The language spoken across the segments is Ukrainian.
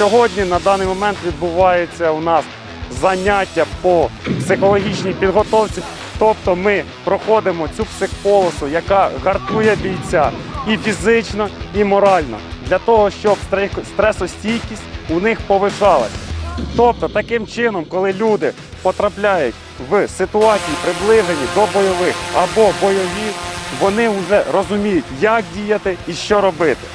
сьогодні на даний момент відбувається у нас заняття по психологічній підготовці. Тобто ми проходимо цю психполосу, яка гартує бійця і фізично, і морально, для того, щоб стресостійкість у них повишалась. Тобто, таким чином, коли люди потрапляють в ситуації, приближені до бойових або бойові, вони вже розуміють, як діяти і що робити.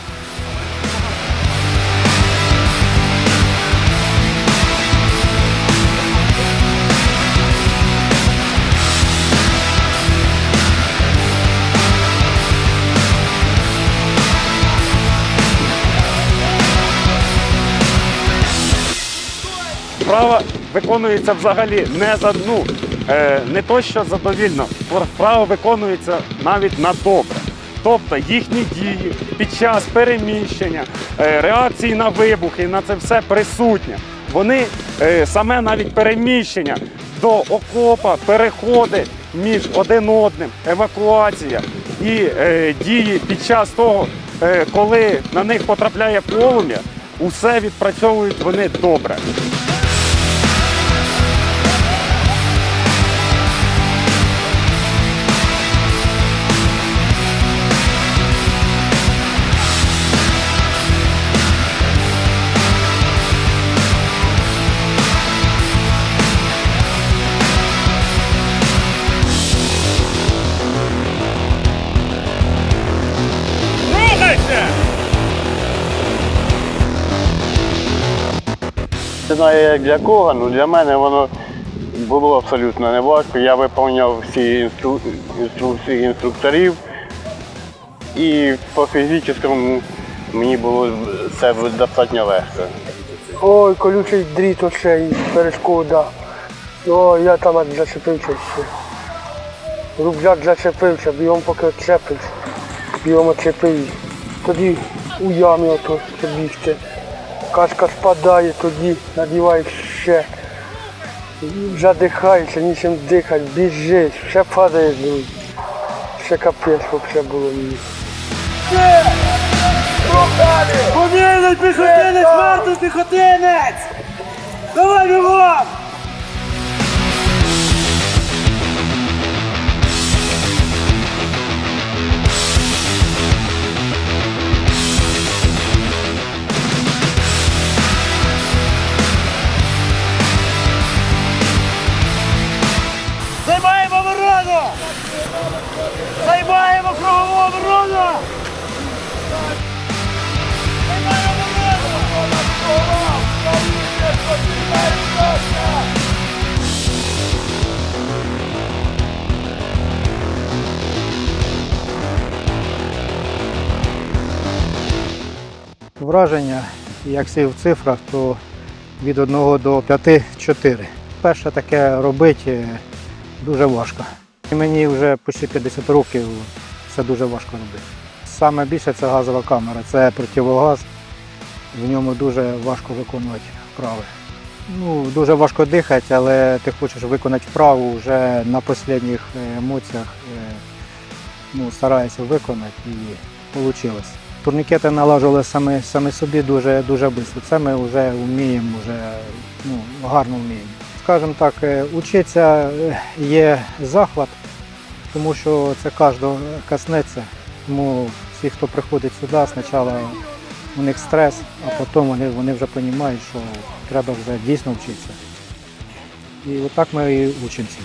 Справа виконується взагалі не за ну, е, не то, що задовільно, справа виконується навіть на добре. Тобто їхні дії під час переміщення, е, реакції на вибухи, на це все присутнє. Вони е, саме навіть переміщення до окопа, переходи між один одним, евакуація і дії під час того, коли на них потрапляє полум'я, усе відпрацьовують вони добре. Не знаю, як для кого, але для мене воно було абсолютно не важко. Я виповняв всі інстру... інструкції інструкторів. І по фізичному мені було все достатньо легко. Ой, колючий дріт оцей, перешкода. О, я там зачепився ще. Рюкзак зачепився, бігом поки відчепився, бігом відчепив. Тоді у ямі ото бігти. Кашка спадає, тоді надіваєш ще. Задихаєшся, нічим дихати, біжиш, ще падаєш, друг. Ще капець взагалі було мені. Повільний піхотинець, Мартин піхотинець! Давай бігом! Оборону! Враження, як всі в цифрах, то від 1 до 5 4. Перше таке робити дуже важко. І Мені вже почти 50 років це дуже важко робити. Саме більше це газова камера, це противогаз. В ньому дуже важко виконувати вправи. Ну, дуже важко дихати, але ти хочеш виконати вправу вже на останніх емоціях. е, Ну, стараєшся виконати і вийшло. Турнікети налажували самі, самі собі дуже дуже швидко. Це ми вже вміємо, вже, ну, гарно вміємо. Скажімо так, е, учитися е, є захват, тому що це кожного коснеться. Тому всі, хто приходить сюди, спочатку у них стрес, а потім вони, вони вже розуміють, що треба вже дійсно вчитися. І отак ми і учимося.